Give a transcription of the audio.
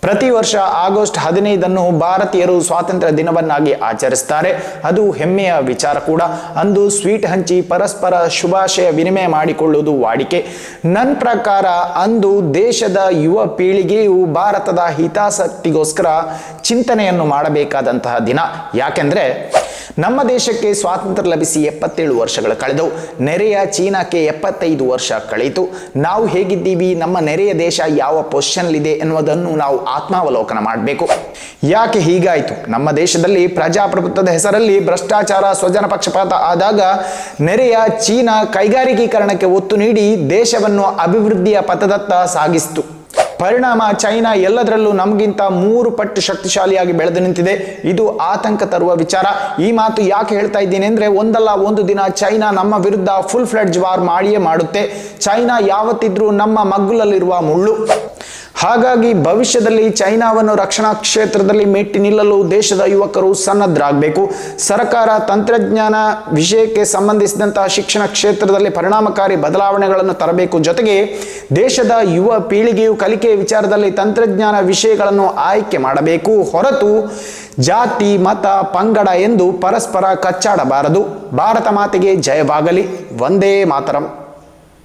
ಪ್ರತಿ ವರ್ಷ ಆಗಸ್ಟ್ ಹದಿನೈದನ್ನು ಭಾರತೀಯರು ಸ್ವಾತಂತ್ರ್ಯ ದಿನವನ್ನಾಗಿ ಆಚರಿಸ್ತಾರೆ. ಅದು ಹೆಮ್ಮೆಯ ವಿಚಾರ ಕೂಡ. ಅಂದು ಸ್ವೀಟ್ ಹಂಚಿ ಪರಸ್ಪರ ಶುಭಾಶಯ ವಿನಿಮಯ ಮಾಡಿಕೊಳ್ಳುವುದು ವಾಡಿಕೆ. ನನ್ನ ಪ್ರಕಾರ ಅಂದು ದೇಶದ ಯುವ ಪೀಳಿಗೆಯು ಭಾರತದ ಹಿತಾಸಕ್ತಿಗೋಸ್ಕರ ಚಿಂತನೆಯನ್ನು ಮಾಡಬೇಕಾದಂತಹ ದಿನ. ಯಾಕೆಂದ್ರೆ ನಮ್ಮ ದೇಶಕ್ಕೆ ಸ್ವಾತಂತ್ರ್ಯ ಲಭಿಸಿ ಎಪ್ಪತ್ತೇಳು ವರ್ಷಗಳು ಕಳೆದವು. ನೆರೆಯ ಚೀನಾಕ್ಕೆ ಎಪ್ಪತ್ತೈದು ವರ್ಷ ಕಳೆಯಿತು ನಾವು ಹೇಗಿದ್ದೀವಿ? ನಮ್ಮ ನೆರೆಯ ದೇಶ ಯಾವ ಪೊಸಿಷನ್ಲಿದೆ ಎನ್ನುವುದನ್ನು ನಾವು ಆತ್ಮಾವಲೋಕನ ಮಾಡಬೇಕು. ಯಾಕೆ ಹೀಗಾಯಿತು? ನಮ್ಮ ದೇಶದಲ್ಲಿ ಪ್ರಜಾಪ್ರಭುತ್ವದ ಹೆಸರಲ್ಲಿ ಭ್ರಷ್ಟಾಚಾರ, ಸ್ವಜನ ಪಕ್ಷಪಾತ ಆದಾಗ ನೆರೆಯ ಚೀನಾ ಕೈಗಾರಿಕೀಕರಣಕ್ಕೆ ಒತ್ತು ನೀಡಿ ದೇಶವನ್ನು ಅಭಿವೃದ್ಧಿಯ ಪಥದತ್ತ ಸಾಗಿಸಿತು. ಪರಿಣಾಮ ಚೈನಾ ಎಲ್ಲದರಲ್ಲೂ ನಮಗಿಂತ ಮೂರು ಪಟ್ಟು ಶಕ್ತಿಶಾಲಿಯಾಗಿ ಬೆಳೆದು ನಿಂತಿದೆ. ಇದು ಆತಂಕ ತರುವ ವಿಚಾರ. ಈ ಮಾತು ಯಾಕೆ ಹೇಳ್ತಾ ಇದ್ದೀನಿ ಅಂದರೆ ಒಂದಲ್ಲ ಒಂದು ದಿನ ಚೈನಾ ನಮ್ಮ ವಿರುದ್ಧ ಫುಲ್ ಫ್ಲೆಡ್ಜ್ ವಾರ್ ಮಾಡಿಯೇ ಮಾಡುತ್ತೆ. ಚೈನಾ ಯಾವತ್ತಿದ್ರೂ ನಮ್ಮ ಮಗ್ಗುಲಲ್ಲಿರುವ ಮುಳ್ಳು. ಹಾಗಾಗಿ ಭವಿಷ್ಯದಲ್ಲಿ ಚೈನಾವನ್ನು ರಕ್ಷಣಾ ಕ್ಷೇತ್ರದಲ್ಲಿ ಮೆಟ್ಟಿ ನಿಲ್ಲಲು ದೇಶದ ಯುವಕರು ಸನ್ನದ್ಧರಾಗಬೇಕು ಸರ್ಕಾರ ತಂತ್ರಜ್ಞಾನ ವಿಷಯಕ್ಕೆ ಸಂಬಂಧಿಸಿದಂತಹ ಶಿಕ್ಷಣ ಕ್ಷೇತ್ರದಲ್ಲಿ ಪರಿಣಾಮಕಾರಿ ಬದಲಾವಣೆಗಳನ್ನು ತರಬೇಕು. ಜೊತೆಗೆ ದೇಶದ ಯುವ ಪೀಳಿಗೆಯು ಕಲಿಕೆಯ ವಿಚಾರದಲ್ಲಿ ತಂತ್ರಜ್ಞಾನ ವಿಷಯಗಳನ್ನು ಆಯ್ಕೆ ಮಾಡಬೇಕು. ಹೊರತು ಜಾತಿ, ಮತ, ಪಂಗಡ ಎಂದು ಪರಸ್ಪರ ಕಚ್ಚಾಡಬಾರದು. ಭಾರತ ಮಾತೆಗೆ ಜಯವಾಗಲಿ. ವಂದೇ ಮಾತರಂ.